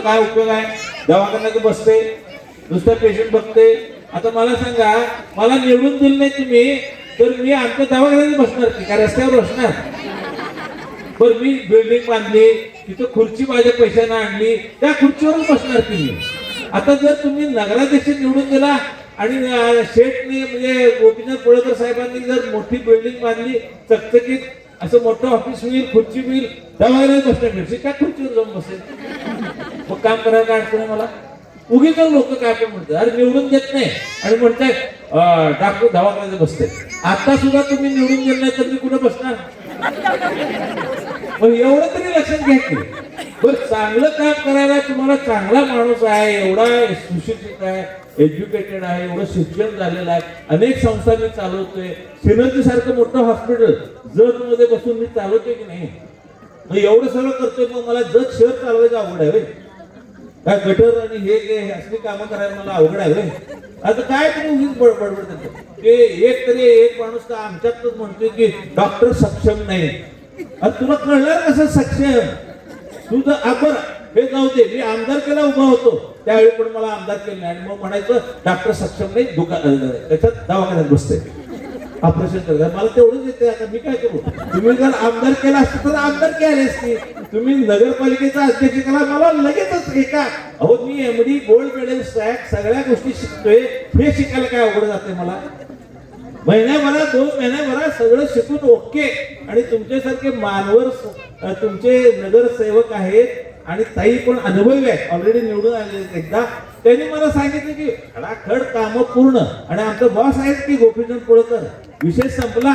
काय उपयोग आहे? दवाखान्यात बसते नुसतं पेशंट बघते. आता मला सांगा मला निवडून दिलं नाही तुम्ही तर मी आमच्या दवाखान्यात बसणार की? काय रस्त्यावर बसणार? पण मी बिल्डिंग बांधली तिथं खुर्ची माझ्या पैशानं आणली त्या खुर्चीवरच बसणार तुम्ही आता जर तुम्ही नगराध्यक्ष निवडून दिला आणि शेठने म्हणजे गोपीनाथ कोळेकर साहेबांनी जर मोठी बिल्डिंग बांधली चकचकीत असं मोठं ऑफिस होईल खुर्ची होईल दवाखान्यात बसणार भेटશે त्या खुर्चीवर जाऊन बसेल. मग काम करायला काय अडचण मला? उगीच लोक काय पण म्हणतात. अरे निवडून देत नाही. आणि म्हणताय अं, डॉक्टर दवाखान्यात बसते आता सुद्धा तुम्ही निवडून देत नाही तर मी कुठं बसणार? पण एवढं तरी लक्षात घ्या की. बरं चांगलं काम करायला तुम्हाला चांगला माणूस आहे एवढा सुशिक्षित आहे एज्युकेटेड आहे एवढं शिक्षण झालेलं आहे. अनेक संस्था मी चालवतोय. सिनर्जी सारखं मोठं हॉस्पिटल जत मध्ये बसून मी चालवतोय की नाही? मग एवढं सगळं करतोय मग मला जत शहर चालवायचं आवड आहे काय गटर आणि हे जे हे असली कामं करायला मला अवघड आहे आता काय तुम्ही उगीच बड- बडबड करतो ते एक तरी एक माणूस का आमच्यातच म्हणतोय की डॉक्टर सक्षम नाही. आता तुला कळणार कसं सक्षम? तुझं आपण हे जाऊ दे मी आमदार केला उभा होतो. त्यावेळी पण मला आमदार केले नाही. आणि मग म्हणायचं डॉक्टर सक्षम नाही दुकान त्याच्यात दवाखान्यात बसते ऑपरेशन करतात मला तेवढंच येते आता मी काय करू? तुम्ही जर आमदार केला असतं तर आमदार केले असते तुम्ही नगरपालिकेचा अध्यक्ष करा मला लगेचच एका अहो मी एमडी गोल्ड मेडल सॅक सगळ्या गोष्टी शिकतोय हे शिकायला काय अवघड जाते मला? महिन्याभरात दोन महिन्याभरात सगळं शिकून ओके. आणि तुमच्यासारखे मानवर तुमचे नगरसेवक आहेत आणि ताई पण अनुभवी आहेत. ऑलरेडी निवडून आले आहेत एकदा. त्यांनी मला सांगितलं की खडाखड कामं पूर्ण. आणि आमचा बॉस आहेत की गोपीचंद पुळकर विषय संपला.